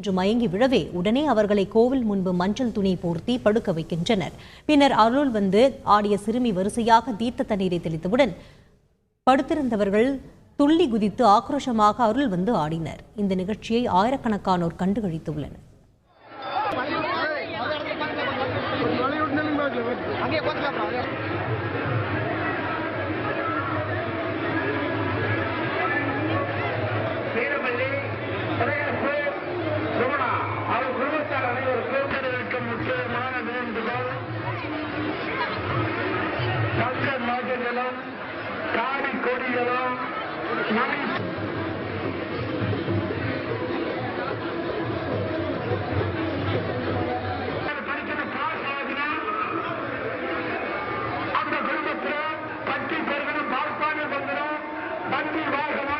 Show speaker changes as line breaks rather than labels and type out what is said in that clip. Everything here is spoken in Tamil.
என்று மயங்கி விழவே உடனே அவர்களை கோவில் முன்பு மஞ்சள் துணி போர்த்தி படுக்க வைக்கின்றனர். பின்னர் அருள் வந்து ஆடிய சிறுமி வரிசையாக தீர்த்த தண்ணீரை தெளித்தவுடன் படுத்திருந்தவர்கள் துள்ளி குதித்து ஆக்ரோஷமாக அருள் வந்து ஆடினர். இந்த நிகழ்ச்சியை ஆயிரக்கணக்கானோர்
கண்டுகளித்துள்ளனர் முக்கியமான வேண்டுகோள். மக்கள் நோய்களும் காடி கொடிகளும் அந்த குடும்பத்தில் பட்டி பெருகணும் பால்பாடு வந்துடும் வண்டி வாகனம்